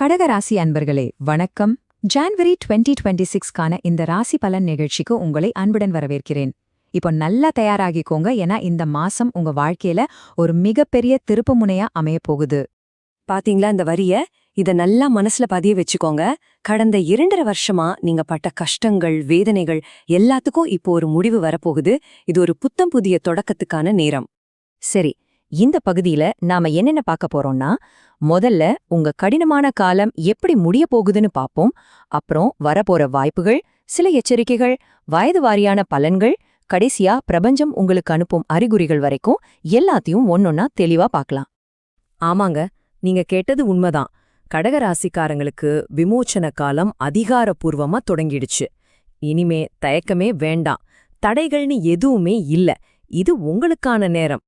கடகராசி அன்பர்களே வணக்கம். ஜான்வரி 2026 டுவெண்ட்டி சிக்ஸ்க்கான இந்த ராசி பலன் நிகழ்ச்சிக்கு உங்களை அன்புடன் வரவேற்கிறேன். இப்போ நல்லா தயாராகிக்கோங்க ஏன்னா இந்த மாசம் உங்க வாழ்க்கையில ஒரு மிகப்பெரிய திருப்புமுனையா அமையப் போகுது. பாத்தீங்களா இந்த வரிய? இத நல்லா மனசுல பதிய வச்சுக்கோங்க. கடந்த இரண்டரை வருஷமா நீங்க பட்ட கஷ்டங்கள் வேதனைகள் எல்லாத்துக்கும் இப்போ ஒரு முடிவு வரப்போகுது. இது ஒரு புத்தம் புதிய தொடக்கத்துக்கான நேரம். சரி இந்த பகுதியில நாம என்னென்ன பார்க்க போறோம்னா முதல்ல உங்க கடினமான காலம் எப்படி முடிய போகுதுன்னு பாப்போம் அப்புறம் வரப்போற வாய்ப்புகள் சில எச்சரிக்கைகள் வயது வாரியான பலன்கள் கடைசியா பிரபஞ்சம் உங்களுக்கு அனுப்பும் அறிகுறிகள் வரைக்கும் எல்லாத்தையும் ஒன்னொன்னா தெளிவா பார்க்கலாம். ஆமாங்க நீங்க கேட்டது உண்மைதான். கடகராசிக்காரங்களுக்கு விமோச்சன காலம் அதிகாரப்பூர்வமா தொடங்கிடுச்சு. இனிமே தயக்கமே வேண்டாம். தடைகள்னு எதுவுமே இல்ல. இது உங்களுக்கான நேரம்.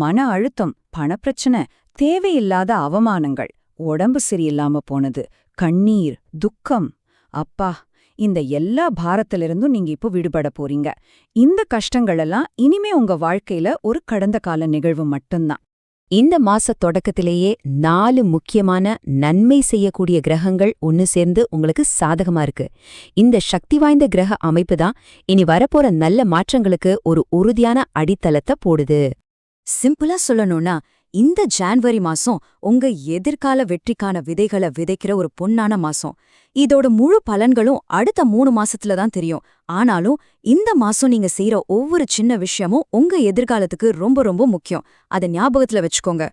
மன அழுத்தம் பணப்பிரச்சனை தேவையில்லாத அவமானங்கள் உடம்பு சரியில்லாம போனது கண்ணீர் துக்கம். அப்பா இந்த எல்லா பாரத்திலிருந்தும் நீங்க இப்போ விடுபட போறீங்க. இந்த கஷ்டங்களெல்லாம் இனிமே உங்க வாழ்க்கையில ஒரு கடந்த கால நிகழ்வு மட்டும்தான். இந்த மாச தொடக்கத்திலேயே நாலு முக்கியமான நன்மை செய்யக்கூடிய கிரகங்கள் ஒன்னு சேர்ந்து உங்களுக்கு சாதகமா இருக்கு. இந்த சக்தி வாய்ந்த கிரக அமைப்பு தான் இனி வரப்போற நல்ல மாற்றங்களுக்கு ஒரு உறுதியான அடித்தளத்தை போடுது. சிம்பிளா சொல்லணும்னா இந்த ஜான்வரி மாசம் உங்க எதிர்கால வெற்றிக்கான விதைகளை விதைக்கிற ஒரு பொன்னான மாசம். இதோட முழு பலன்களும் அடுத்த மூணு மாசத்துல தான் தெரியும். ஆனாலும் இந்த மாசம் நீங்க செய்யற ஒவ்வொரு சின்ன விஷயமும் உங்க எதிர்காலத்துக்கு ரொம்ப ரொம்ப முக்கியம். அதை ஞாபகத்துல வச்சுக்கோங்க.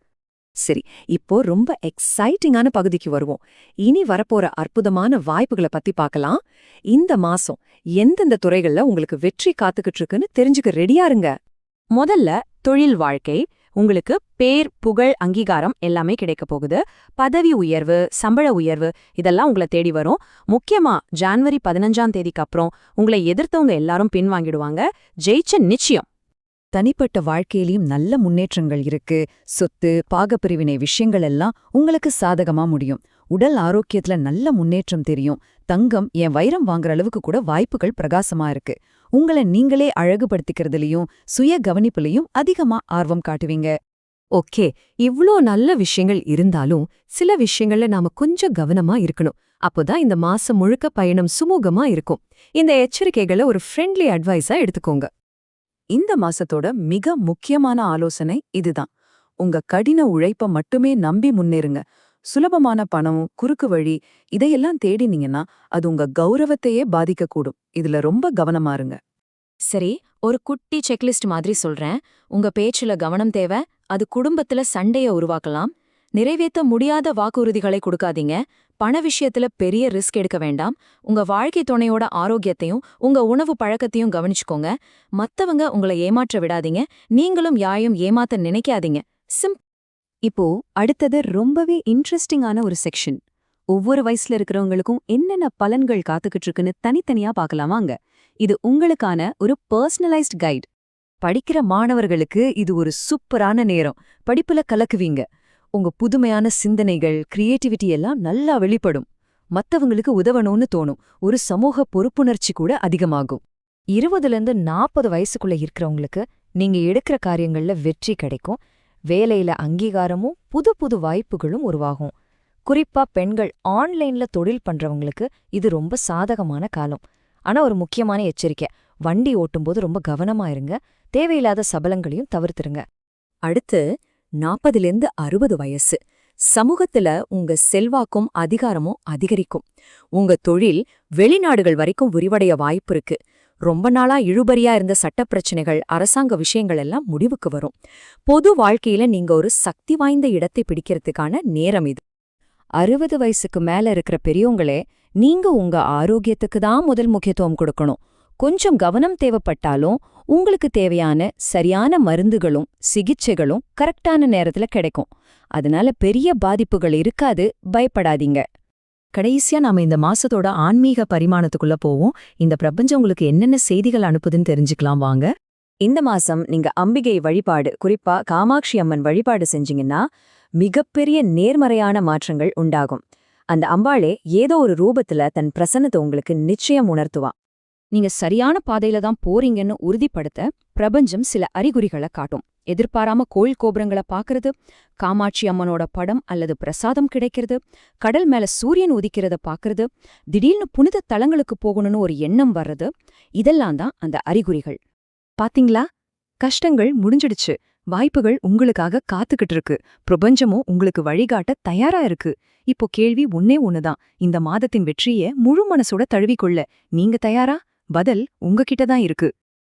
சரி இப்போ ரொம்ப எக்ஸைட்டிங்கான பகுதிக்கு வருவோம். இனி வரப்போற அற்புதமான வாய்ப்புகளை பத்தி பார்க்கலாம். இந்த மாசம் எந்தெந்த துறைகள்ல உங்களுக்கு வெற்றி காத்துக்கிட்டு இருக்குன்னு தெரிஞ்சுக்க ரெடியா இருங்க. முதல்ல தொழில் வாழ்க்கை உங்களுக்கு பேர் புகழ் அங்கீகாரம் எல்லாமே கிடைக்க போகுது. பதவி உயர்வு சம்பள உயர்வு இதெல்லாம் உங்களை தேடி வரும். முக்கியமா ஜான்வரி பதினஞ்சாம் தேதிக்கு அப்புறம் உங்களை எதிர்த்தவங்க எல்லாரும் பின்வாங்கிடுவாங்க ஜெயிச்ச நிச்சயம். தனிப்பட்ட வாழ்க்கையிலயும் நல்ல முன்னேற்றங்கள் இருக்கு. சொத்து பாகப்பிரிவினை விஷயங்கள் எல்லாம் உங்களுக்கு சாதகமா முடியும். உடல் ஆரோக்கியத்துல நல்ல முன்னேற்றம் தெரியும். தங்கம் என் வைரம் வாங்குற அளவுக்கு கூட வாய்ப்புகள் பிரகாசமா இருக்கு. உங்களை நீங்களே அழகுபடுத்திக்கிறதுலயும் சுய கவனிப்புலயும் அதிகமா ஆர்வம் காட்டுவீங்க. ஓகே இவ்ளோ நல்ல விஷயங்கள் இருந்தாலும் சில விஷயங்கள்ல நாம கொஞ்சம் கவனமா இருக்கணும். அப்போதான் இந்த மாசம் முழுக்க பயணம் சுமூகமா இருக்கும். இந்த எச்சரிக்கைகளை ஒரு ஃப்ரெண்ட்லி அட்வைஸா எடுத்துக்கோங்க. இந்த மாசத்தோட மிக முக்கியமான ஆலோசனை இதுதான். உங்க கடின உழைப்ப மட்டுமே நம்பி முன்னேறுங்க. சுலபமான பணம் குறுக்கு வழி இதையெல்லாம் தேடினீங்கன்னா அது உங்க கௌரவத்தையே பாதிக்கக்கூடும். இதுல ரொம்ப கவனமா இருங்க. சரி ஒரு குட்டி செக்லிஸ்ட் மாதிரி சொல்றேன். உங்க பேச்சுல கவனம் தேவை. அது குடும்பத்துல சண்டைய உருவாக்கலாம். நிறைவேற்ற முடியாத வாக்குறுதிகளை கொடுக்காதீங்க. பண விஷயத்துல பெரிய ரிஸ்க் எடுக்க வேண்டாம். உங்க வாழ்க்கை துணையோட ஆரோக்கியத்தையும் உங்க உணவு பழக்கத்தையும் கவனிச்சுக்கோங்க. மத்தவங்க உங்களை ஏமாற்ற விடாதீங்க. நீங்களும் யாயும் ஏமாத்த நினைக்காதீங்க. சிம் இப்போ அடுத்தது ரொம்பவே இன்ட்ரெஸ்டிங்கான ஒரு செக்ஷன் ஒவ்வொரு வயசுல இருக்கிறவங்களுக்கும் என்னென்ன பலன்கள் காத்துக்கிட்டு இருக்குன்னு தனித்தனியா பாக்கலாமாங்க இது உங்களுக்கான ஒரு பர்சனலைஸ்ட் கைட் படிக்கிற மாணவர்களுக்கு இது ஒரு சூப்பரான நேரம். படிப்புல கலக்குவீங்க. உங்க புதுமையான சிந்தனைகள் கிரியேட்டிவிட்டி எல்லாம் நல்லா வெளிப்படும். மத்தவங்களுக்கு உதவணும்னு தோணும். ஒரு சமூக பொறுப்புணர்ச்சி கூட அதிகமாகும். இருபதுல இருந்து நாற்பது வயசுக்குள்ள இருக்கிறவங்களுக்கு நீங்க எடுக்கிற காரியங்கள்ல வெற்றி கிடைக்கும். வேலையில அங்கீகாரமும் புது புது வாய்ப்புகளும் உருவாகும். குறிப்பா பெண்கள் ஆன்லைன்ல தொழில் பண்றவங்களுக்கு இது ரொம்ப சாதகமான காலம். ஆனா ஒரு முக்கியமான எச்சரிக்கை வண்டி ஓட்டும்போது ரொம்ப கவனமா இருங்க தேவையில்லாத சபலங்களையும் தவிர்த்துருங்க. அடுத்து நாற்பதுலேருந்து அறுபது வயசு. சமூகத்துல உங்க செல்வாக்கும் அதிகாரமும் அதிகரிக்கும். உங்க தொழில் வெளிநாடுகள் வரைக்கும் விரிவடைய வாய்ப்பு இருக்கு. ரொம்ப நாளா இழுபறியா இருந்த சட்ட பிரச்சனைகள் அரசாங்க விஷயங்கள் எல்லாம் முடிவுக்கு வரும். பொது வாழ்க்கையில நீங்க ஒரு சக்தி வாய்ந்த இடத்தை பிடிக்கிறதுக்கான நேரம் இது. அறுபது வயசுக்கு மேல இருக்கிற பெரியவங்களே நீங்க உங்க ஆரோக்கியத்துக்கு தான் முதல் முக்கியத்துவம் கொடுக்கணும். கொஞ்சம் கவனம் தேவைப்பட்டாலும் உங்களுக்கு தேவையான சரியான மருந்துகளும் சிகிச்சைகளும் கரெக்டான நேரத்துல கிடைக்கும். அதனால பெரிய பாதிப்புகள் இருக்காது பயப்படாதீங்க. கடைசியா நாம இந்த மாசத்தோட ஆன்மீக பரிமாணத்துக்குள்ள போவோம். இந்த பிரபஞ்சம் உங்களுக்கு என்னென்ன செய்திகள் அனுப்புதுன்னு தெரிஞ்சுக்கலாம் வாங்க. இந்த மாசம் நீங்க அம்பிகை வழிபாடு குறிப்பா காமாட்சி அம்மன் வழிபாடு செஞ்சீங்கன்னா மிகப்பெரிய நேர்மறையான மாற்றங்கள் உண்டாகும். அந்த அம்பாளே ஏதோ ஒரு ரூபத்துல தன் பிரசன்னத்தை உங்களுக்கு நிச்சயம் உணர்த்துவா நீங்க சரியான பாதையில தான் போறீங்கன்னு உறுதிப்படுத்த பிரபஞ்சம் சில அறிகுறிகளை காட்டும். எதிர்பாராம கோயில் கோபுரங்களை பாக்குறது காமாட்சி அம்மனோட படம் அல்லது பிரசாதம் கிடைக்கிறது கடல் மேல சூரியன் உதிக்கிறத பாக்குறது திடீர்னு புனித தலங்களுக்கு போகணும்னு ஒரு எண்ணம் வர்றது இதெல்லாம் தான் அந்த அறிகுறிகள். பாத்தீங்களா? கஷ்டங்கள் முடிஞ்சிடுச்சு. வாய்ப்புகள் உங்களுக்காக காத்துக்கிட்டு இருக்கு. பிரபஞ்சமும் உங்களுக்கு வழிகாட்ட தயாரா இருக்கு. இப்போ கேள்வி ஒன்னே ஒண்ணுதான். இந்த மாதத்தின் வெற்றிய முழு மனசோட தழுவிக்கொள்ள நீங்க தயாரா? பதில் உங்ககிட்ட தான் இருக்கு.